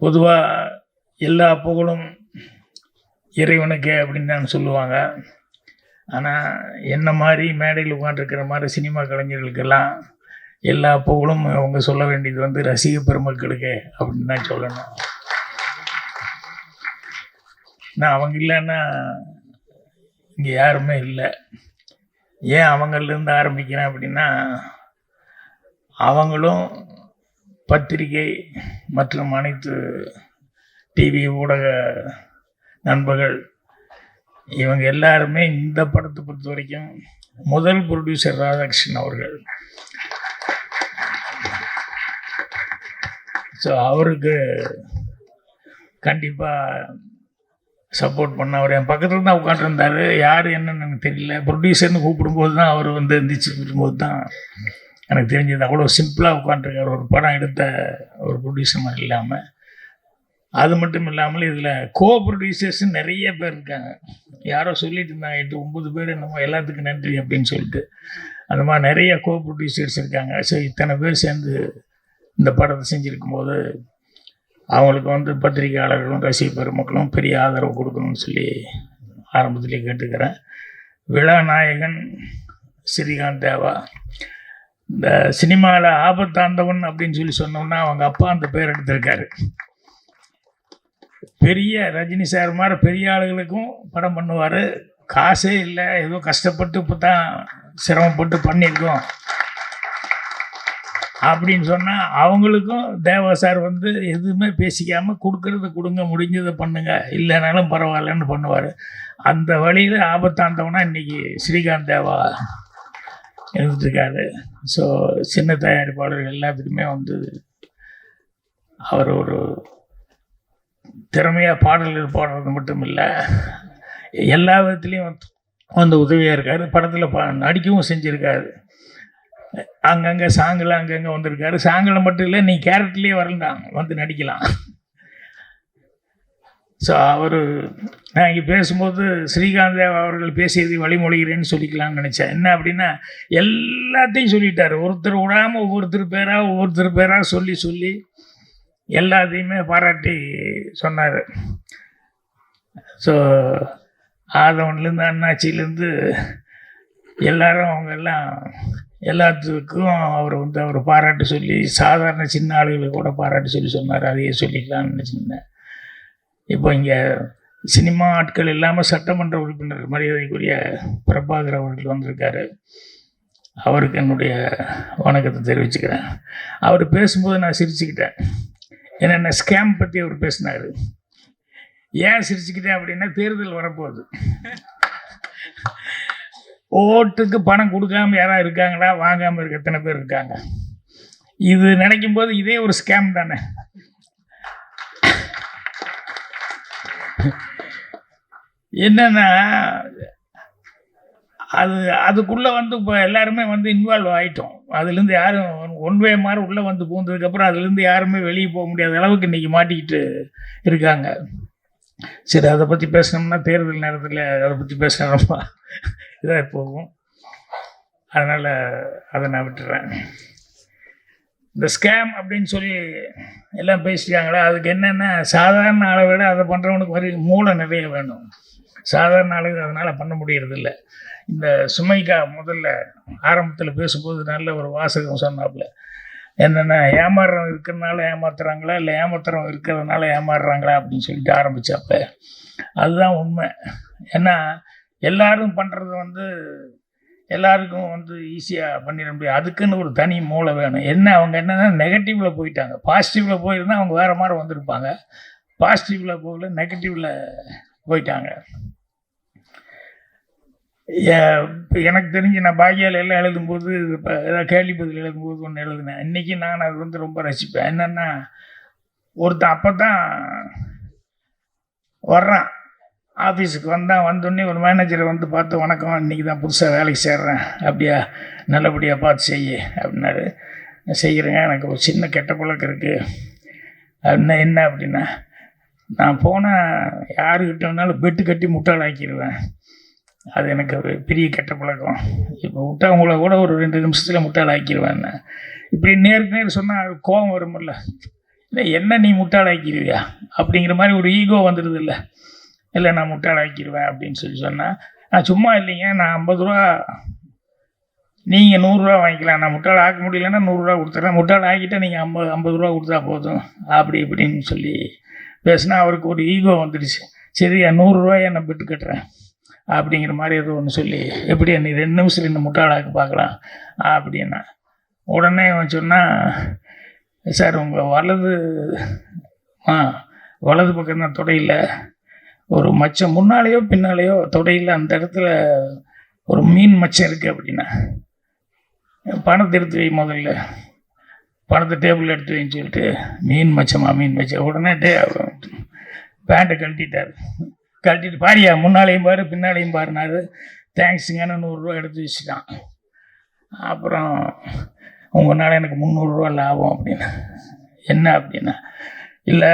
பொதுவாக எல்லா புகழும் இறைவனுக்கே அப்படின்னு தான் சொல்லுவாங்க. ஆனால் என்ன மாதிரி மேடையில் உட்காந்துருக்கிற மாதிரி சினிமா கலைஞர்களுக்கெல்லாம் எல்லா புகழும் அவங்க சொல்ல வேண்டியது வந்து ரசிக பெருமக்களுக்கு அப்படின்னு தான் சொல்லணும். நான் அவங்க இல்லைன்னா இங்கே யாருமே இல்லை. ஏன் அவங்கள்லேருந்து ஆரம்பிக்கிறேன் அப்படின்னா அவங்களும் பத்திரிகை மற்றும் அனைத்து டிவி ஊடக நண்பர்கள் இவங்க எல்லாருமே இந்த படத்தை பொறுத்த வரைக்கும் முதல் ப்ரொடியூசர் ராதாகிருஷ்ணன் அவர்கள். ஸோ அவருக்கு கண்டிப்பாக சப்போர்ட் பண்ண அவர் என் பக்கத்தில் தான் உட்காந்துருந்தார் யார் என்னன்னு எனக்கு தெரியல. ப்ரொடியூசர்னு கூப்பிடும்போது தான் அவர் வந்து எந்திரிச்சு கூப்பிடும்போது தான் எனக்கு தெரிஞ்சது அவ்வளோ சிம்பிளாக உட்காந்துருக்கார் ஒரு படம் எடுத்த ஒரு ப்ரொடியூசர் மாதிரி இல்லாமல் அது மட்டும் இல்லாமல் இதில் கோ ப்ரொடியூசர்ஸ் நிறைய பேர் இருக்காங்க. யாரோ சொல்லிட்டு இருந்தாங்க எட்டு ஒம்பது பேர் என்னமோ எல்லாத்துக்கும் நன்றி அப்படின்னு சொல்லிட்டு. அந்த மாதிரி நிறைய கோ ப்ரொடியூசர்ஸ் இருக்காங்க. ஸோ இத்தனை பேர் சேர்ந்து இந்த படத்தை செஞ்சுருக்கும் போது அவங்களுக்கு வந்து பத்திரிகையாளர்களும் ரசிக பெருமக்களும் பெரிய ஆதரவு கொடுக்கணும்னு சொல்லி ஆரம்பத்திலே கேட்டுக்கிறேன். விழா நாயகன் ஸ்ரீகாந்த் தேவா. இந்த சினிமாவில் ஆபத்தாண்டவன் அப்படின்னு சொல்லி சொன்னோம்னா அவங்க அப்பா அந்த பேர் எடுத்திருக்காரு. பெரிய ரஜினி சார் மாதிரி பெரிய ஆளுகளுக்கும் படம் பண்ணுவார். காசே இல்லை. ஏதோ கஷ்டப்பட்டு இப்போ தான் சிரமப்பட்டு பண்ணியிருக்கோம். அப்படின்னு சொன்னால் அவங்களுக்கும் தேவா சார் வந்து எதுவுமே பேசிக்காமல் கொடுக்கறத கொடுங்க முடிஞ்சதை பண்ணுங்க. இல்லைனாலும் பரவாயில்லன்னு பண்ணுவார். அந்த வழியில் ஆபத்தாண்டவனா இன்றைக்கி ஸ்ரீகாந்த் தேவா. இருந்துருக்காரு ஸோ சின்ன தயாரிப்பாளர்கள் எல்லாத்துக்குமே வந்து அவர் ஒரு திறமையாக பாடல்கள் பாடுறது மட்டும் இல்லை எல்லா விதத்துலேயும் வந்து வந்து உதவியாக இருக்கார். படத்தில் பா நடிக்கவும் செஞ்சுருக்காரு. அங்கங்கே சாங்கில் அங்கங்கே வந்திருக்காரு. சாங்கில் மட்டும் இல்லை நீ கேரக்டர்லேயே வரலாம் வந்து நடிக்கலாம். ஸோ அவர் நான் இங்கே பேசும்போது ஸ்ரீகாந்த் தேவ் அவர்கள் பேசியதை வழிமொழிகிறேன்னு சொல்லிக்கலாம்னு நினச்சேன். என்ன அப்படின்னா எல்லாத்தையும் சொல்லிட்டார். ஒருத்தர் விடாமல் ஒவ்வொருத்தர் பேராக ஒவ்வொருத்தர் பேராக சொல்லி சொல்லி எல்லாத்தையுமே பாராட்டி சொன்னார். ஸோ ஆதவன்லேருந்து அண்ணாச்சியிலேருந்து எல்லாரும் அவங்க எல்லாம் எல்லாத்துக்கும் அவர் வந்து அவர் பாராட்டு சொல்லி சாதாரண சின்ன ஆளுகளை கூட பாராட்டு சொல்லி சொன்னார். அதையே சொல்லிக்கலாம்னு நினச்சிருந்தேன். இப்போ இங்கே சினிமா ஆட்கள் இல்லாமல் சட்டமன்ற உறுப்பினர் மரியாதைக்குரிய பிரபாகர் அவர்கள் வந்திருக்காரு. அவருக்கு என்னுடைய வணக்கத்தை தெரிவிச்சுக்கிறேன். அவர் பேசும்போது நான் சிரிச்சுக்கிட்டேன். என்னென்ன ஸ்கேம் பற்றி அவர் பேசினார். ஏன் சிரிச்சுக்கிட்டேன் அப்படின்னா தேர்தல் வரப்போகுது. ஓட்டுக்கு பணம் கொடுக்காம யாராவது இருக்காங்களா? வாங்காமல் இருக்க எத்தனை பேர் இருக்காங்க? இது நினைக்கும் போது இதே ஒரு ஸ்கேம் தானே. என்னன்னா அது அதுக்குள்ளே வந்து இப்போ எல்லாருமே வந்து இன்வால்வ் ஆகிட்டோம் அதுலேருந்து யாரும் ஒன்வே மாதிரி உள்ளே வந்து பூந்ததுக்கப்புறம் அதுலேருந்து யாருமே வெளியே போக முடியாத அளவுக்கு இன்றைக்கி மாட்டிக்கிட்டு இருக்காங்க. சரி அதை பற்றி பேசணும்னா தேர்தல் நேரத்தில் அதை பற்றி பேசினா ரொம்ப இதாக போகும். அதனால் அதை நான் விட்டுறேன். இந்த ஸ்கேம் அப்படின்னு சொல்லி எல்லாம் பேசிட்டாங்களே அதுக்கு என்னென்னா சாதாரண ஆளை விட அதை பண்ணுறவனுக்கு வரி மூளை நிறைய வேணும். சாதாரண ஆளுக்கு அதனால் பண்ண முடியறதில்ல. இந்த சுமைக்கா முதல்ல ஆரம்பத்தில் பேசும்போது நல்ல ஒரு வாசகம் சொன்னாப்புல. என்னென்னா ஏமாறுறவன் இருக்கிறதுனால ஏமாத்துறாங்களா இல்லை ஏமாத்துறவன் இருக்கிறதுனால ஏமாறுறாங்களா அப்படின்னு சொல்லிட்டு ஆரம்பித்தாப்ப அதுதான் உண்மை. ஏன்னா எல்லாரும் பண்ணுறது வந்து எல்லாருக்கும் வந்து ஈஸியாக பண்ணிட முடியும். அதுக்குன்னு ஒரு தனி மூளை வேணும். என்ன அவங்க என்னென்னா நெகட்டிவில் போயிட்டாங்க. பாசிட்டிவில் போயிருந்தால் அவங்க வேறு மாதிரி வந்திருப்பாங்க. பாசிட்டிவில் போகல நெகட்டிவில் போயிட்டாங்க. ஏ- எனக்கு தெரிஞ்சு நான் பாக்கியால் எல்லாம் எழுதும்போது இப்போ ஏதாவது கேள்வி பதில் எழுதும்போது ஒன்று எழுதினேன். இன்றைக்கி நான் அது வந்து ரொம்ப ரசிப்பேன். என்னென்னா ஒருத்தன் அப்போ தான் வர்றான். ஆஃபீஸுக்கு வந்தால் வந்தோடனே ஒரு மேனேஜரை வந்து பார்த்து வணக்கம் இன்றைக்கி தான் புதுசாக வேலைக்கு சேர்றேன். அப்படியா? நல்லபடியாக பார்த்து செய்ய. அப்படின்னாரு. செய்கிறேங்க எனக்கு ஒரு சின்ன கெட்ட பழக்கம் இருக்குது அப்படின்னா என்ன? அப்படின்னா நான் போனால் யாருக்கிட்ட வேணாலும் பெட்டு கட்டி முட்டாளாக்கிடுவேன் அது எனக்கு ஒரு பெரிய கெட்ட பழக்கம். இப்போ விட்டா உங்களை கூட ஒரு ரெண்டு நிமிஷத்தில் முட்டாளாக்கிடுவேன் இப்படி நேருக்கு நேர் சொன்னால் கோபம் வருமில்ல இல்லை என்ன நீ முட்டாளாக்கிடுவியா அப்படிங்கிற மாதிரி ஒரு ஈகோ வந்துடுது இல்லை இல்லை நான் முட்டாளாக்கிடுவேன் அப்படின்னு சொல்லி சொன்னால் நான் சும்மா இல்லைங்க நான் ஐம்பது ரூபா நீங்கள் நூறுரூவா வாங்கிக்கலாம். நான் முட்டாள் ஆக்க முடியலன்னா நூறுரூவா கொடுத்துட்றேன் முட்டாள் ஆக்கிட்டா நீங்கள் ஐம்பது ஐம்பது ரூபா கொடுத்தா போதும். அப்படி இப்படின்னு சொல்லி பேசினா அவருக்கு ஒரு ஈகோ வந்துடுச்சு. சரி நூறுரூவாயை நான் பிட்டு கட்டுறேன். அப்படிங்கிற மாதிரி ஏதோ ஒன்று சொல்லி எப்படி நீ ரெண்டு நிமிஷம் இந்த முட்டாளாக்க பார்க்கலாம்? அப்படின்னா உடனே அவன் சொன்னால் சார் உங்கள் வலது ஆ வலது பக்கம் தான் தொடையில். ஒரு மச்சம் முன்னாலேயோ பின்னாலேயோ தொடையில் அந்த இடத்துல ஒரு மீன் மச்சம் இருக்குது அப்படின்னா பணத்தை எடுத்து வை முதல்ல. பணத்தை டேபிள் எடுத்து வைன்னு சொல்லிட்டு மீன் மச்சமா மீன் மச்சம் உடனே டே பேண்ட்டை கழட்டிட்டார். கழட்டிட்டு பாரியா முன்னாலேயும் பாரு பின்னாலேயும் பாருனாரு தேங்க்ஸுங்கன்னு நூறுரூவா எடுத்து வச்சுட்டான். அப்புறம் உங்களால் எனக்கு முந்நூறுரூவா லாபம் அப்படின்னு என்ன அப்படின்னா இல்லை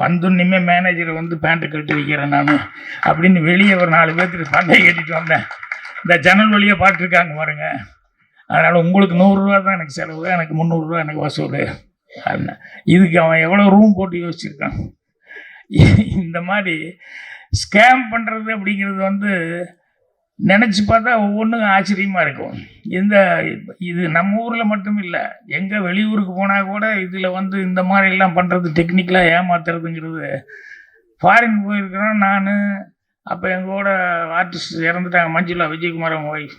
வந்துன்னுமே மேனேஜர் வந்து பேண்ட்டு கட்டி வைக்கிறேன் நான். அப்படின்னு வெளியே ஒரு நாலு பேர்த்துக்கு சண்டையை கட்டிட்டு வந்தேன். இந்த ஜன்னல் வழியாக பார்த்துருக்காங்க பாருங்க. அதனால் உங்களுக்கு நூறுரூவா தான் எனக்கு செலவு எனக்கு முந்நூறுரூவா எனக்கு வசூல். அப்படின்னா. இதுக்கு அவன் எவ்வளோ ரூம் போட்டு யோசிச்சிருக்கான். இந்த மாதிரி ஸ்கேம் பண்ணுறது அப்படிங்கிறது வந்து நினச்சி பார்த்தா ஒவ்வொன்றும் ஆச்சரியமாக இருக்கும். இந்த இது நம்ம ஊரில் மட்டும் இல்லை எங்கே வெளியூருக்கு போனால் கூட இதில் வந்து இந்த மாதிரிலாம் பண்ணுறது டெக்னிக்கலாக ஏமாத்துறதுங்கிறது. ஃபாரின் போயிருக்கிறோம் நான் அப்போ எங்கூட ஆர்டிஸ்ட் இறந்துட்டாங்க மஞ்சுளா விஜயகுமார் அவங்க ஒய்ஃப்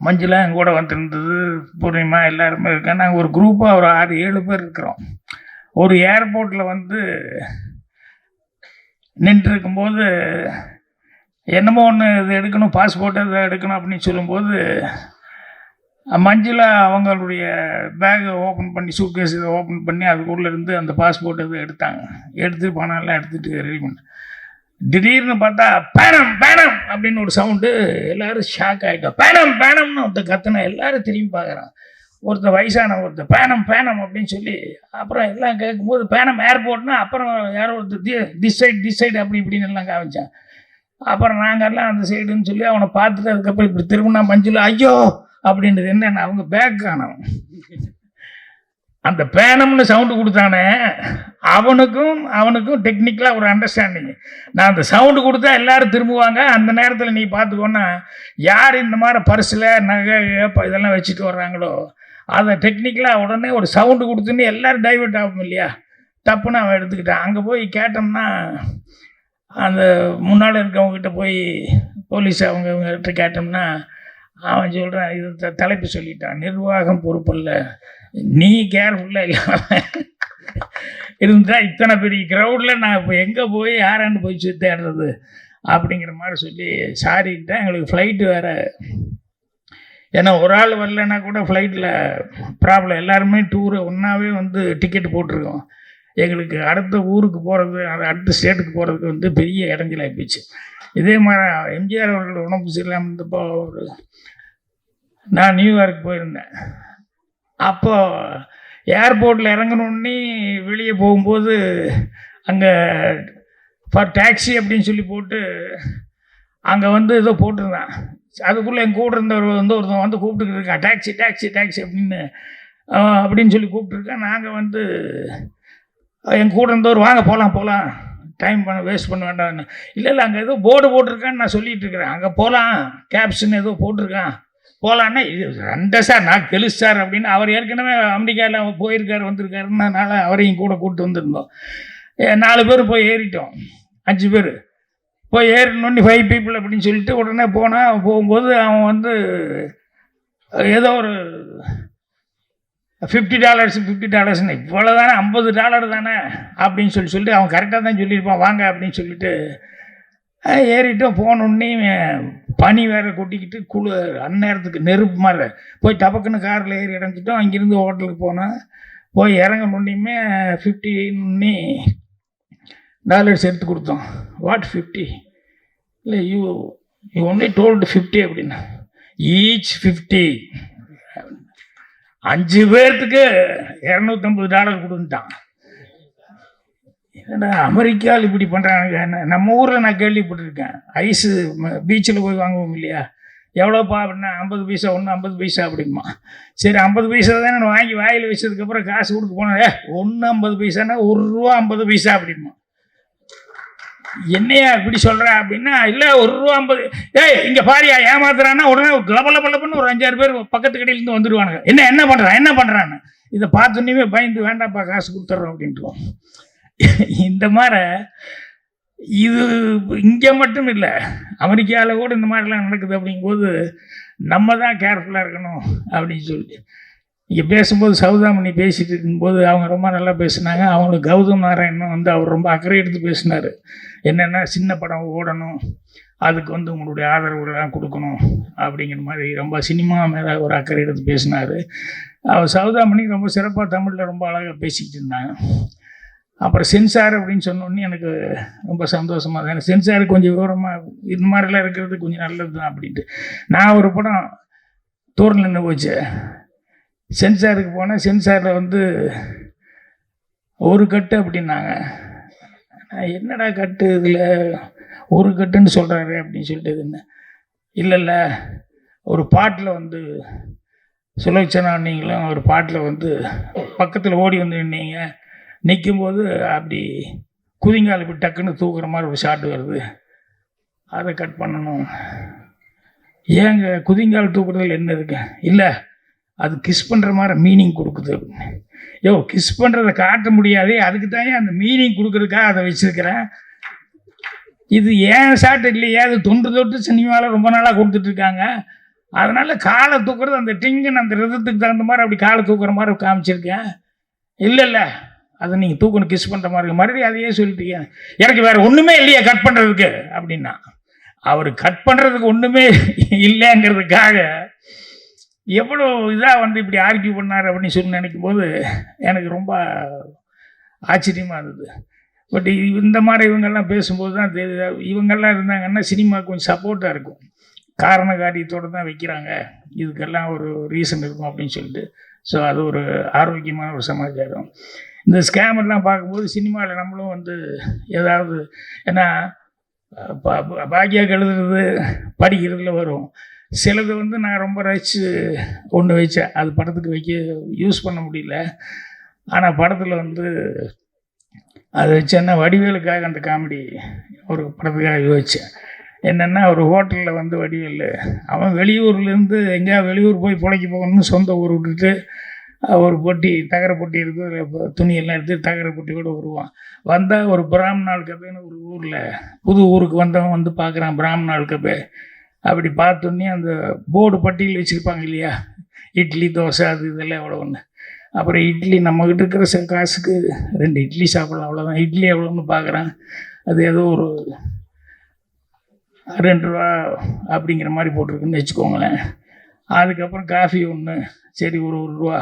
மஞ்சுளா எங்கள் கூட வந்துருந்தது பூர்ணிமா எல்லாருமே இருக்கேன் நாங்கள் ஒரு குரூப்பாக ஒரு ஆறு ஏழு பேர் இருக்கிறோம். ஒரு ஏர்போர்ட்டில் வந்து நின்றுருக்கும்போது என்னமோ ஒன்று இது எடுக்கணும் பாஸ்போர்ட் இதை எடுக்கணும் அப்படின்னு சொல்லும்போது மஞ்சளாக அவங்களுடைய பேகை ஓப்பன் பண்ணி சூட்கேஸ் இதை ஓப்பன் பண்ணி அதுக்குள்ளே இருந்து அந்த பாஸ்போர்ட் இதை எடுத்தாங்க. எடுத்து பணம்லாம் எடுத்துகிட்டு ரெடி பண்ண. திடீர்னு பார்த்தா பேனம் பேனம்! அப்படின்னு ஒரு சவுண்டு எல்லோரும் ஷாக் ஆகிட்டோம் பேனம் பேனம்னு ஒருத்தர் கத்துனா எல்லாரும் திரும்பி பார்க்குறான். ஒருத்தர் வயசான ஒருத்தர் பேனம் பேனம்! அப்படின்னு சொல்லி அப்புறம் எல்லாம் கேட்கும்போது பேனம் ஏர்போர்ட்னா அப்புறம் யாரோ ஒருத்தர் தி திஸ் டிசைட் திஸ் சைடு அப்படி இப்படின்னு எல்லாம் காமிச்சான். அப்புறம் நாங்கெல்லாம் அந்த சைடுன்னு சொல்லி அவனை பார்த்துட்டு அதுக்கப்புறம் இப்படி திரும்பினா மஞ்சள் ஐயோ! அப்படின்றது என்னென்ன அவங்க பேக் காணவன் அந்த பேனம்னு சவுண்டு கொடுத்தானே அவனுக்கும் அவனுக்கும் டெக்னிக்கலாக ஒரு அண்டர்ஸ்டாண்டிங் நான் அந்த சவுண்டு கொடுத்தா எல்லாரும் திரும்புவாங்க. அந்த நேரத்தில் நீ பார்த்துக்கோன்னா யார் இந்த மாதிரி பர்ஸில் நகை இதெல்லாம் வச்சுட்டு வர்றாங்களோ அதை டெக்னிக்கலாக உடனே ஒரு சவுண்டு கொடுத்துன்னு எல்லோரும் டைவெர்ட் ஆகும் இல்லையா? தப்புன்னு அவன் எடுத்துக்கிட்டான். அங்கே போய் கேட்டோம்னா அந்த முன்னால் இருக்கவங்ககிட்ட போய் போலீஸ் அவங்க இவங்ககிட்ட கேட்டோம்னா அவன் சொல்கிறான் இது த- தலைப்பு சொல்லிட்டான். நிர்வாகம் பொறுப்பல்ல. நீ கேர்ஃபுல்லாக இல்லாமல் இருந்தால் இத்தனை பெரிய க்ரௌடில் நான் இப்போ எங்கே போய் யாரான்னு போய் சுத்தி தேடுறது அப்படிங்கிற மாதிரி சொல்லி சாரிக்கிட்டேன் எங்களுக்கு ஃப்ளைட்டு வேறு. ஏன்னா ஒரு ஆள் வரலன்னா கூட ஃப்ளைட்டில் ப்ராப்ளம் எல்லாருமே டூரு ஒன்றாவே வந்து டிக்கெட் போட்டிருக்கோம். எங்களுக்கு அடுத்த ஊருக்கு போகிறது அடுத்த ஸ்டேட்டுக்கு போகிறதுக்கு வந்து பெரிய இடைஞ்சலாகி போச்சு. இதே மாதிரி எம்ஜிஆர் அவர்கள் உடம்பு சரியில்லாமல் இருந்தப்போ ஒரு நான் நியூயார்க் போயிருந்தேன். அப்போ ஏர்போர்ட்டில் இறங்கணுன்னே வெளியே போகும்போது அங்கே ஃபார் டாக்ஸி அப்படின்னு சொல்லி போட்டு அங்கே வந்து ஏதோ போட்டிருந்தான். அதுக்குள்ளே என் கூட இருந்தவர் வந்து ஒருத்தன் வந்து கூப்பிட்டுக்கிட்டு இருக்கான். டாக்ஸி டாக்ஸி டாக்ஸி அப்படின்னு அப்படின்னு சொல்லி கூப்பிட்டுருக்கேன். நாங்கள் வந்து என் கூட இருந்தவர் வாங்க போகலாம் போகலாம் டைம் பண்ண வேஸ்ட் பண்ண வேண்டாம்னு இல்லை இல்லை அங்கே ஏதோ போர்டு போட்டிருக்கான்னு நான் சொல்லிகிட்டு இருக்கிறேன். அங்கே போகலாம் கேப்ஷன் ஏதோ போட்டிருக்கான். போகலான்னா இது ரெண்ட சார் நான் கெலுசு சார் அப்படின்னு அவர் ஏற்கனவே அமெரிக்காவில் போயிருக்காரு வந்திருக்காருன்றனால அவரையும் கூட கூப்பிட்டு வந்திருந்தோம். நாலு பேர் போய் ஏறிட்டோம். அஞ்சு பேர். போய் ஏறினோன்னு ஃபைவ் பீப்புள் அப்படின்னு சொல்லிட்டு உடனே போனால் போகும்போது அவன் வந்து ஏதோ ஒரு ஃபிஃப்டி டாலர்ஸ் ஃபிஃப்டி டாலர்ஸ்னு இவ்வளோ தானே ஐம்பது டாலர் தானே அப்படின்னு சொல்லி சொல்லிட்டு அவன் கரெக்டாக தான் சொல்லியிருப்பான். வாங்க அப்படின்னு சொல்லிட்டு அஹ், ஏறிட்டோம் போனோடனே பனி வேற கொட்டிக்கிட்டு குளு அந்நேரத்துக்கு நெருப்பு மாதிரி போய் டபக்குன்னு காரில் ஏறி இறந்துட்டோம் அங்கேருந்து ஹோட்டலுக்கு போனோம். போய் இறங்கணுன்னையுமே ஃபிஃப்டின்னே டாலர்ஸ் எடுத்து கொடுத்தோம். வாட் ஃபிஃப்டி இல்லை you you only told fifty அப்படின்னா. ஈச் ஃபிஃப்டி அஞ்சு பேர்த்துக்கு இரநூத்தம்பது டாலர் கொடுத்துட்டான் என்னடா அமெரிக்காவில் இப்படி பண்ணுறாங்க நம்ம ஊரில் நான் கேள்விப்பட்டிருக்கேன். ஐஸு பீச்சில் போய் வாங்குவோம் இல்லையா? எவ்வளோப்பா அப்படின்னா ஐம்பது பைசா ஒன்று ஐம்பது பைசா அப்படிமா சரி ஐம்பது பைசா தானே நான் வாங்கி வாயில் வச்சதுக்கப்புறம் காசு கொடுத்து போனேன். ஒன்று ஐம்பது பைசானா ஒரு ரூபா ஐம்பது பைசா அப்படிமா என்னையா இப்படி சொல்கிற அப்படின்னா இல்லை ஒரு ரூபா ஐம்பது ஏய் இங்கே பாரியா ஏமாத்துறான்னா உடனே லபல லப ஒரு அஞ்சாறு பேர் பக்கத்து கடையிலேருந்து வந்துடுவானுங்க என்ன என்ன பண்ணுறான் என்ன பண்ணுறான்னு இதை பார்த்தோன்னே பயந்து வேண்டாம்ப்பா காசு கொடுத்துட்றோம் அப்படின்ட்டுருவோம் இந்த மாதிரி இது இங்கே மட்டும் இல்லை அமெரிக்காவில் கூட இந்த மாதிரிலாம் நடக்குது அப்படிங்கும்போது நம்ம தான் கேர்ஃபுல்லாக இருக்கணும் அப்படின்னு சொல்லி இங்கே பேசும்போது சௌதாமணி பேசிட்டு இருக்கும்போது அவங்க ரொம்ப நல்லா பேசினாங்க. அவங்களுக்கு கௌதம் நாராயணன் வந்து அவர் ரொம்ப அக்கறை எடுத்து பேசினார். என்னென்னா சின்ன படம் ஓடணும். அதுக்கு வந்து உங்களுடைய ஆதரவுகள்லாம் கொடுக்கணும் அப்படிங்கிற மாதிரி ரொம்ப சினிமா மேலே ஒரு அக்கறை எடுத்து பேசினார். அவர் சௌதாமணி ரொம்ப சிறப்பாக தமிழில் ரொம்ப அழகாக பேசிக்கிட்டு இருந்தாங்க. அப்புறம் சென்சார் அப்படின்னு சொன்னோடனே எனக்கு ரொம்ப சந்தோஷமாக தான் எனக்கு சென்சார் கொஞ்சம் விவரமாக இந்த மாதிரிலாம் இருக்கிறது கொஞ்சம் நல்லது தான் அப்படின்ட்டு. நான் ஒரு படம் தூரில் நின்று போச்சு சென்சாருக்கு போனேன் சென்சாரில் வந்து ஒரு கட்டு அப்படின்னாங்க. என்னடா கட்டு இதில்? ஒரு கட்டுன்னு சொல்கிறாரு அப்படின்னு சொல்லிட்டு இருந்தேன் இல்லை இல்லை ஒரு பாட்டில் வந்து சுலோச்சனா நீங்களும் ஒரு பாட்டில் வந்து பக்கத்தில் ஓடி வந்து நின்னீங்க. நிற்கும்போது அப்படி குதிங்கால் இப்படி டக்குன்னு தூக்குற மாதிரி ஒரு ஷாட் வருது. அதை கட் பண்ணணும். ஏங்க குதிங்கால் தூக்குறதுல என்ன இருக்கு? இல்லை அது கிஸ் பண்ணுற மாதிரி மீனிங் கொடுக்குது. யோ கிஸ் பண்ணுறதை காட்ட முடியாதே அதுக்கு தானே அந்த மீனிங் கொடுக்குறதுக்காக அதை வச்சுருக்கிறேன் இது ஏன் ஷாட் இல்லையே அது தொன்று தொட்டு சினிமாவில் ரொம்ப நாளாக கொடுத்துட்ருக்காங்க அதனால் காலை தூக்குறது அந்த டிங்கன் அந்த ரதத்துக்கு தகுந்த மாதிரி அப்படி காலை தூக்குற மாதிரி காமிச்சிருக்கேன். இல்லை இல்லை. அதை நீங்கள் தூக்கணும் கிஸ் பண்ணுற மாதிரி மறுபடியும் அதையே சொல்லிட்டீங்க. எனக்கு வேறு ஒன்றுமே இல்லையே கட் பண்ணுறதுக்கு அப்படின்னா. அவர் கட் பண்ணுறதுக்கு ஒன்றுமே இல்லைங்கிறதுக்காக எவ்வளோ இதாக வந்து இப்படி ஆர்கியூ பண்ணார் அப்படின்னு சொல்லி நினைக்கும் போது எனக்கு ரொம்ப ஆச்சரியமாக இருந்தது. பட் இந்த மாதிரி இவங்கெல்லாம் பேசும்போது தான் தெரியுது. இவங்கெல்லாம் இருந்தாங்கன்னா சினிமா கொஞ்சம் சப்போர்ட்டாக இருக்கும். காரண காரியத்தோடு தான் வைக்கிறாங்க. இதுக்கெல்லாம் ஒரு ரீசன் இருக்கும் அப்படின்னு சொல்லிட்டு. ஸோ அது ஒரு ஆரோக்கியமான ஒரு சமாச்சாரம். இந்த ஸ்கேம் எல்லாம் பார்க்கும்போது சினிமாவில் நம்மளும் வந்து ஏதாவது ஏன்னா பா- பா- பாக்கியாக எழுதுறது படிக்கிறதுல வரும். சிலது வந்து நான் ரொம்ப ரசித்து ஒன்று வச்சேன். அது படத்துக்கு வைக்க யூஸ் பண்ண முடியல. ஆனால் படத்தில் வந்து அது என்ன வடிவேலுக்காக அந்த காமெடி ஒரு படத்துக்காக யோசித்தேன் என்னென்னா ஒரு ஹோட்டலில் வந்து வடிவேல் அவன் வெளியூர்லேருந்து எங்கேயா வெளியூர் போய் பிழைக்க போகணும்னு சொந்த ஊர் விட்டுட்டு ஒரு பொட்டி தகர பொட்டி இருக்குது துணியெல்லாம் எடுத்து தகர பொட்டி கூட வருவான் வந்தால் ஒரு பிராமணாள் கபேன்னு ஒரு ஊரில் புது ஊருக்கு வந்தவன் வந்து பார்க்குறான் பிராமணாள் கபே. அப்படி பார்த்தோன்னே அந்த போர்டு பட்டியல் வச்சுருப்பாங்க இல்லையா? இட்லி தோசை அது இதெல்லாம் எவ்வளோ ஒன்று அப்புறம் இட்லி நம்மக்கிட்ட இருக்கிற ச- காசுக்கு ரெண்டு இட்லி சாப்பிடலாம் அவ்வளோதான் இட்லி எவ்வளோன்னு பார்க்குறேன் அது ஏதோ ஒரு ரெண்டு ரூபா அப்படிங்கிற மாதிரி போட்டிருக்குன்னு வச்சுக்கோங்களேன். அதுக்கப்புறம் காஃபி ஒன்று சரி ஒரு ஒரு ரூபா.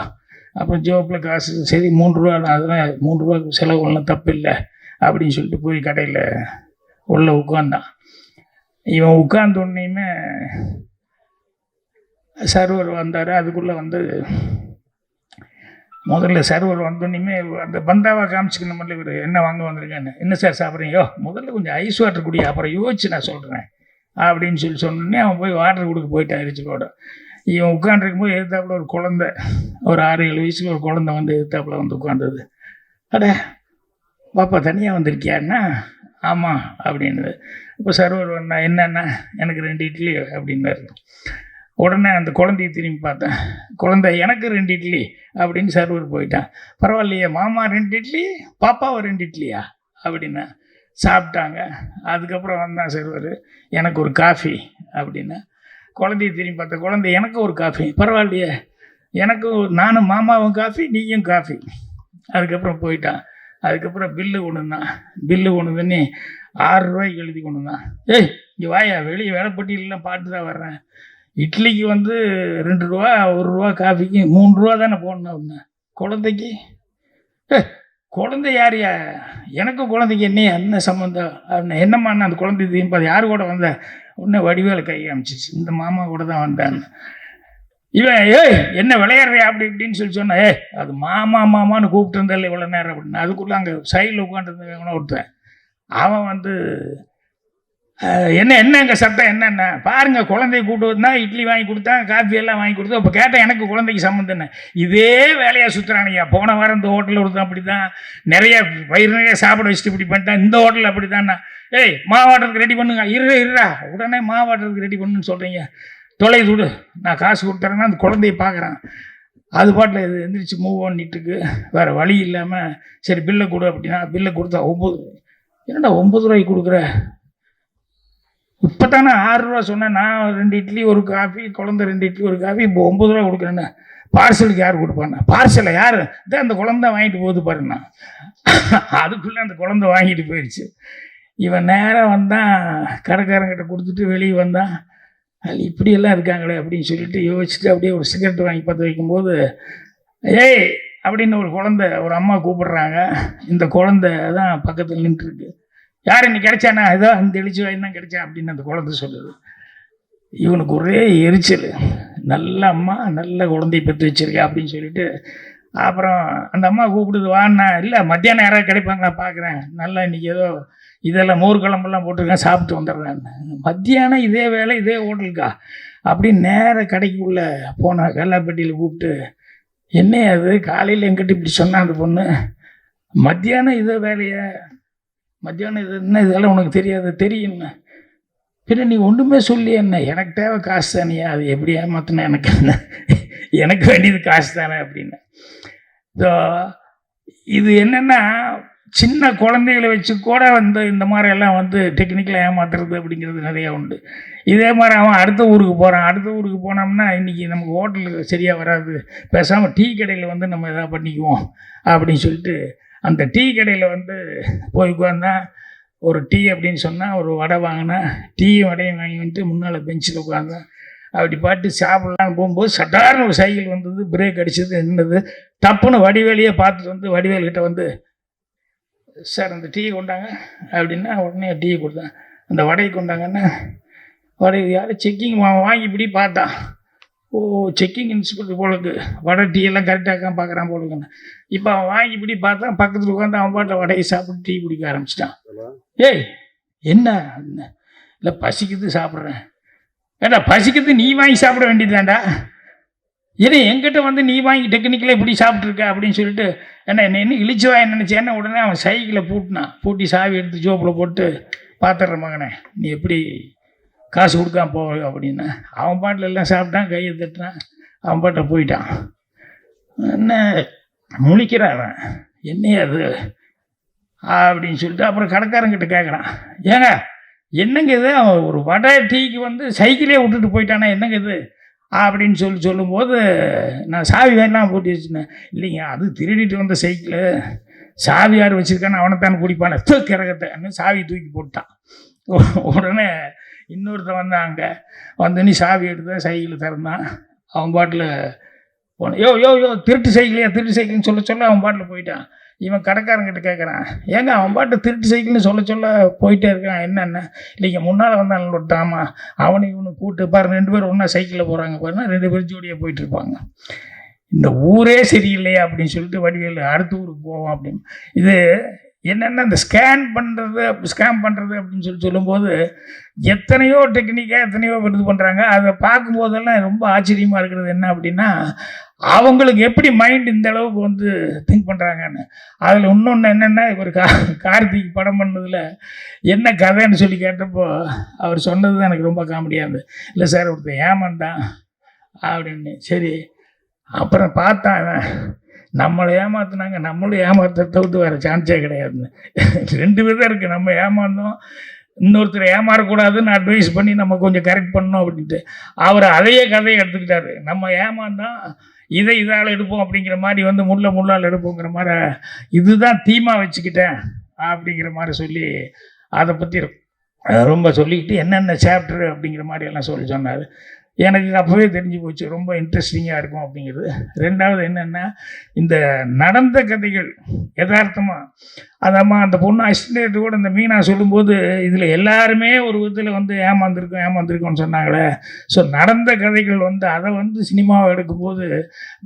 அப்புறம் ஜோப்பில் காசு சரி மூன்று ரூபா தான் அதெல்லாம் மூன்று ரூபாய்க்கு செலவு ஒன்றும் தப்பு இல்லை அப்படின்னு சொல்லிட்டு போய் கடையில் உள்ளே உட்காந்தான். இவன் உட்கார்ந்த உடனேயுமே சர்வர் வந்தார். அதுக்குள்ளே வந்து முதல்ல சர்வர் வந்தோடனேயுமே அந்த பந்தாவை காமிச்சிக்கணும் இவர். என்ன வாங்க வந்திருக்கேன்னு. என்ன சார் சாப்பிட்றீங்க? முதல்ல கொஞ்சம் ஐஸ் வாட்டர் குடி அப்புறம் யோசிச்சு நான் சொல்கிறேன் அப்படின்னு சொல்லி சொன்னோடனே அவன் போய் வாட்டர் கொடுக்க போயிட்டான் எரிச்சலோட இவன் உட்காந்துருக்கும் போது எதிர்த்தாப்புல ஒரு குழந்தை ஒரு ஆறு ஏழு வயசுல ஒரு குழந்தை வந்து எதிர்த்தாப்புல வந்து உட்காந்தது அட பாப்பா தனியாக வந்திருக்கியான்னா ஆமாம் அப்படின்னு இப்போ சர்வர் வந்தா என்னென்ன? எனக்கு ரெண்டு இட்லி அப்படின்னாரு. உடனே அந்த குழந்தைய திரும்பி பார்த்தேன். குழந்தை எனக்கு ரெண்டு இட்லி அப்படின்னு சர்வர் போயிட்டான் பரவாயில்லையே மாமா ரெண்டு இட்லி பாப்பாவை ரெண்டு இட்லியா? அப்படின்னா சாப்பிட்டாங்க. அதுக்கப்புறம் வந்தான் சர்வர் எனக்கு ஒரு காஃபி அப்படின்னா. குழந்தைய திரும்பி பார்த்த குழந்தை எனக்கு ஒரு காஃபி பரவாயில்லையே. எனக்கு நானும் மாமாவும் காஃபி நீயும் காஃபி. அதுக்கப்புறம் போயிட்டான். அதுக்கப்புறம் பில்லு கொண்டு தான் பில்லு கொண்டு தண்ணி ஆறு ரூபாய்க்கு எழுதி கொண்டு வந்தான் ஏய் இங்கே வாயா வெளியே வேலைப்பட்டியலாம் பாட்டு தான் வர்றேன். இட்லிக்கு வந்து ரெண்டு ரூபா ஒரு ரூபா காஃபிக்கு மூணு ரூபா தானே போடணும் அப்படின்னா. குழந்தைக்கு? ஏ குழந்தை யாரையா எனக்கும் குழந்தைக்கு என்ன என்ன சம்மந்தம் அப்படின்னு என்னம்மா நான் அந்த குழந்தை திரும்பி அது யார் கூட வந்த? உடனே வடிவேல கை காமிச்சிச்சு. இந்த மாமா கூட தான் வந்தேன். இவன் ஏய் என்ன விளையாடுறியா அப்படி இப்படின்னு சொல்லி சொன்னேன் ஏய் அது மாமா மாமான்னு கூப்பிட்டு இருந்தால இவ்வளோ நேரம் அப்படின்னு. அதுக்குள்ளே அங்கே சைடில் உட்காந்துருந்தவன் ஒருத்தன். அவன் வந்து என்ன என்ன எங்கள் சட்டம் என்னென்ன? பாருங்கள் குழந்தைய கூட்டு வந்தா இட்லி வாங்கி கொடுத்தான் காஃபி எல்லாம் வாங்கி கொடுத்தோம் அப்போ கேட்டேன் எனக்கு குழந்தைக்கு சம்மந்தம் என்ன? இதே வேலையாக சுற்றுறானுங்க போன வாரம் இந்த ஹோட்டலில் ஒருத்தன் அப்படி தான் நிறைய பயிர் நிறைய சாப்பிட வச்சுட்டு இப்படி பண்ணிட்டான். இந்த ஹோட்டலில் அப்படி தான்ண்ணா ஏய் மாவாட்டத்துக்கு ரெடி பண்ணுங்க. இரு இருடா. உடனே மாவாட்டத்துக்கு ரெடி பண்ணுன்னு சொல்கிறீங்க தொலை விடு நான் காசு கொடுத்துறேன்னா அந்த குழந்தைய பார்க்குறேன். அது பாட்டில் இது எந்திரிச்சு மூவ் பண்ணிட்டுருக்கு வேறு வழி இல்லாமல் சரி பில்லை கொடு அப்படின்னா பில்லை கொடுத்தா ஒம்பது என்னடா ஒம்பது ரூபாய்க்கு கொடுக்குற? இப்போ தானே ஆறு ரூபா சொன்னேன். நான் ரெண்டு இட்லி ஒரு காஃபி குழந்தை ரெண்டு இட்லி ஒரு காஃபி இப்போ ஒம்பது ரூபா கொடுக்குறேன்னு. பார்சலுக்கு யார் கொடுப்பாண்ணா பார்சலை யார்? இதான் அந்த குழந்தை வாங்கிட்டு போகுது பாருண்ணா. அதுக்குள்ளே அந்த குழந்தை வாங்கிட்டு போயிடுச்சு. இவன் நேராக வந்தான் கடைக்காரங்கிட்ட கொடுத்துட்டு வெளியே வந்தான் அது இப்படியெல்லாம் இருக்காங்களே அப்படின்னு சொல்லிட்டு யோசிச்சுட்டு அப்படியே ஒரு சிகரெட் வாங்கி பார்த்து வைக்கும்போது ஏய் அப்படின்னு ஒரு குழந்தை ஒரு அம்மா கூப்பிடுறாங்க. இந்த குழந்தை தான் பக்கத்தில் நின்றுருக்கு. யார் இன்னைக்கு கிடைச்சானா? ஏதோ அந்த எழுச்சி வாங்கி கிடைச்சா அப்படின்னு அந்த குழந்தை சொல்லுது. இவனுக்கு ஒரே எரிச்சல். நல்ல அம்மா நல்ல குழந்தைய பெற்று வச்சிருக்கா அப்படின்னு சொல்லிட்டு அப்புறம் அந்த அம்மா கூப்பிடுது வாண்ணா இல்லை மத்தியானம் யாராவது கிடைப்பாங்க பார்க்குறேன் நல்லா இன்றைக்கி ஏதோ இதெல்லாம் மோர் குழம்பெல்லாம் போட்டிருக்கேன் சாப்பிட்டு வந்துடுறேன். மத்தியானம் இதே வேலை இதே ஹோட்டலுக்கா? அப்படின்னு நேர கடைக்குள்ளே போனால் கல்லாப்பட்டியில் கூப்பிட்டு என்ன அது? காலையில் எங்கிட்ட இப்படி சொன்னா அந்த பொண்ணு. மத்தியானம் இதோ வேலையை? மத்தியானம் இது என்ன? இதெல்லாம் உனக்கு தெரியாது? தெரியும். பின்ன நீ ஒன்றுமே சொல்லி என்ன? எனக்கு தேவை காசு தானியா? அது எப்படி ஏமாத்தினா எனக்கு? எனக்கு வேண்டியது காசு தானே அப்படின்னு. ஸோ இது என்னென்னா சின்ன குழந்தைகளை வச்சு கூட வந்து இந்த மாதிரியெல்லாம் வந்து டெக்னிக்கலாக ஏமாத்துறது அப்படிங்கிறது நிறையா உண்டு. இதே மாதிரி அவன் அடுத்த ஊருக்கு போகிறான் அடுத்த ஊருக்கு போனோம்னா இன்றைக்கி நமக்கு ஹோட்டலுக்கு சரியாக வராது. பேசாமல் டீ கடையில் வந்து நம்ம எதாவது பண்ணிக்குவோம் அப்படின்னு சொல்லிட்டு அந்த டீ கடையில் வந்து போய் உட்காந்தா ஒரு டீ அப்படின்னு சொன்னால் ஒரு வடை வாங்கினா டீயும் வடையும் வாங்கி வந்துட்டு முன்னால் பெஞ்சில் உட்காந்தேன் அப்படி பாட்டு சாப்பிட்லான்னு போகும்போது சட்டார்னு ஒரு சைக்கிள் வந்தது பிரேக் அடிச்சது நின்னது. டப்புன்னு வடிவேலியே பார்த்துட்டு வந்து வடிவேல்கிட்ட வந்து சார் அந்த டீ கொண்டாங்க. அப்படின்னா உடனே டீ கொடுத்தேன். அந்த வடையை கொண்டாங்கன்னா வடை யார் செக்கிங் வாங்கி இப்படி பார்த்தான். ஓ செக்கிங் இன்ஸ்பெக்டர் போலுக்கு. வடை டீ எல்லாம் கரெக்டாக பார்க்குறான் போலுக்குன்னு. இப்போ அவன் வாங்கி இப்படி பார்த்தா பக்கத்தில் உட்காந்து அவன் பாட்டில் வடையை சாப்பிட்டு டீ குடிக்க ஆரம்பிச்சிட்டான். ஏய் என்ன? இல்லை பசிக்குது சாப்பிட்றேன். ஏடா பசிக்குது நீ வாங்கி சாப்பிட வேண்டியதுதான்டா. இது எங்கிட்ட வந்து நீ வாங்கி டெக்னிக்கலாக இப்படி சாப்பிட்ருக்க அப்படின்னு சொல்லிட்டு என்ன என்ன என்ன இழிச்சு வாய் நினச்சேன்னா உடனே அவன் சைக்கிளை பூட்டினான். பூட்டி சாவி எடுத்து ஜோப்பில் போட்டு பார்த்துட்றேன் மகனே நீ எப்படி காசு கொடுக்காம போ அப்படின்னு. அவன் பாட்டில் எல்லாம் சாப்பிட்டான் கையை தட்டினான் அவன் பாட்டை போயிட்டான். என்ன முழிக்கிறான் அவன். என்னையா அது அப்படின்னு சொல்லிட்டு அப்புறம் கடைக்காரங்கிட்ட கேட்குறான் ஏங்க என்னங்க இது? அவன் ஒரு வடை டீக்கு வந்து சைக்கிளே விட்டுட்டு போயிட்டானா என்னங்க இது? அப்படின்னு சொல்லி சொல்லும்போது நான் சாவி வேணாம் போட்டு வச்சுனேன் இல்லைங்க அது திருடிட்டு வந்த சைக்கிளு. சாவி யார் வச்சுருக்கான்னு அவனைத்தான் குடிப்பான தூக்கிறகத்தை சாவி தூக்கி போட்டான் உடனே இன்னொருத்தன் வந்தாங்க வந்து நீ சாவி எடுத்த சைக்கிள் திறந்தான். அவன் பாட்டில் போன யோ யோ யோ திருட்டு சைக்கிளையா திருட்டு சைக்கிள்னு சொல்ல சொல்ல அவன் பாட்டில் போயிட்டான். இவன் கடைக்காரங்கிட்ட கேட்குறான் ஏங்க அவன் பாட்டு திருட்டு சைக்கிள்னு சொல்ல சொல்ல போயிட்டே இருக்கான் என்னென்ன? இல்லைங்க முன்னால் வந்தாலும் விட்டாமா தாமா அவனை இவனு கூட்டு பாரு ரெண்டு பேரும் ஒன்றா சைக்கிளில் போகிறாங்க பாருன்னா ரெண்டு பேரும் ஜோடியாக போயிட்டு இருப்பாங்க. இந்த ஊரே சரியில்லையா? அப்படின்னு சொல்லிட்டு வடிவேலு அடுத்த ஊருக்கு போவோம் அப்படின்னு. இது என்னென்ன இந்த ஸ்கேன் பண்ணுறது ஸ்கேன் பண்ணுறது அப்படின்னு சொல்லி சொல்லும்போது எத்தனையோ டெக்னிக்காக எத்தனையோ இது பண்ணுறாங்க அதை பார்க்கும்போதெல்லாம் ரொம்ப ஆச்சரியமாக இருக்கிறது என்ன அப்படின்னா அவங்களுக்கு எப்படி மைண்ட் இந்த அளவுக்கு வந்து திங்க் பண்ணுறாங்கன்னு அதில் இன்னொன்று என்னென்னா இவர் கா கார்த்திக் படம் பண்ணதில் என்ன கதைன்னு சொல்லி கேட்டப்போ அவர் சொன்னது தான் எனக்கு ரொம்ப காமெடியாக இருந்தது. இல்லை சார் ஒருத்தர் ஏமாந்தான் அப்படின்னு. சரி அப்புறம் பார்த்தான் நம்மளை ஏமாத்தினாங்க நம்மளும் ஏமாத்த தவிர்த்து வேறு சான்ஸே கிடையாதுன்னு. ரெண்டு விதம் இருக்குது நம்ம ஏமாந்தோம் இன்னொருத்தர் ஏமாறக்கூடாதுன்னு அட்வைஸ் பண்ணி நம்ம கொஞ்சம் கரெக்ட் பண்ணோம் அப்படின்ட்டு. அவர் அதையே கதையை எடுத்துக்கிட்டாரு. நம்ம ஏமாந்தோம் இதை இதால் எடுப்போம் அப்படிங்கிற மாதிரி வந்து முள்ள முள்ளால் எடுப்போங்கிற மாதிரி இதுதான் தீமா வச்சுக்கிட்டேன் அப்படிங்கிற மாதிரி சொல்லி அதை பற்றி ரொம்ப சொல்லிக்கிட்டு என்னென்ன சாப்டர் அப்படிங்கிற மாதிரி எல்லாம் சொல்லி சொன்னார். எனக்கு அப்போவே தெரிஞ்சு போச்சு ரொம்ப இன்ட்ரெஸ்டிங்காக இருக்கும் அப்படிங்கிறது. ரெண்டாவது என்னென்னா இந்த நடந்த கதைகள் யதார்த்தமாக அதம்மா அந்த பொண்ணு அசிஸ்டன்ட் கூட இந்த மீனா சொல்லும்போது இதில் எல்லாருமே ஒரு விதத்தில் வந்து ஏமாந்துருக்கோம் ஏமாந்துருக்கோம்னு சொன்னாங்களே. ஸோ நடந்த கதைகள் வந்து அதை வந்து சினிமாவை எடுக்கும்போது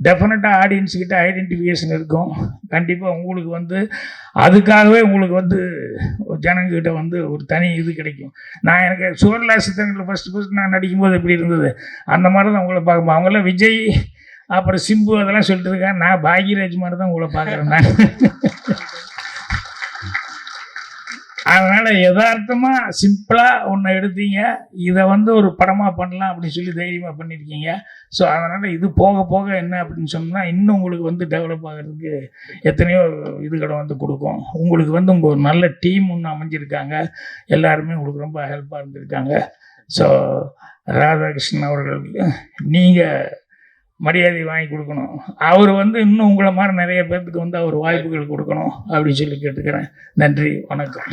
டெஃபினட்டாக ஆடியன்ஸ்கிட்ட ஐடென்டிஃபிகேஷன் இருக்கும். கண்டிப்பாக உங்களுக்கு வந்து அதுக்காகவே உங்களுக்கு வந்து ஜனங்கிட்ட வந்து ஒரு தனி இது கிடைக்கும். நான் எனக்கு சுவர்லா சித்தங்களில் ஃபஸ்ட்டு ஃபஸ்ட் நான் நடிக்கும்போது எப்படி இருந்தது? அந்த மாதிரி தான் உங்களை பார்க்கும்போது அவங்களாம் விஜய் அப்புறம் சிம்பு அதெல்லாம் சொல்லிட்டு இருக்கேன் நான் பாக்யராஜ் மாதிரி தான் உங்களை பார்க்குறேன். நான். அதனால் யதார்த்தமாக சிம்பிளாக ஒன்று எடுத்தீங்க. இதை வந்து ஒரு படமாக பண்ணலாம் அப்படின்னு சொல்லி தைரியமாக பண்ணியிருக்கீங்க ஸோ அதனால் இது போக போக என்ன அப்படின்னு சொன்னால் இன்னும் உங்களுக்கு வந்து டெவலப் ஆகிறதுக்கு எத்தனையோ இதுகளை வந்து கொடுக்கும். உங்களுக்கு வந்து உங்கள் ஒரு நல்ல டீம் ஒன்று அமைஞ்சிருக்காங்க. எல்லாருமே உங்களுக்கு ரொம்ப ஹெல்ப்பாக இருந்திருக்காங்க. ஸோ ராதாகிருஷ்ணன் அவர்கள் நீங்கள் மரியாதை வாங்கி கொடுக்கணும். அவர் வந்து இன்னும் உங்களை மாதிரி நிறைய பேர்த்துக்கு வந்து அவர் வாய்ப்புகள் கொடுக்கணும் அப்படின்னு சொல்லி கேட்டுக்கிறேன். நன்றி வணக்கம்.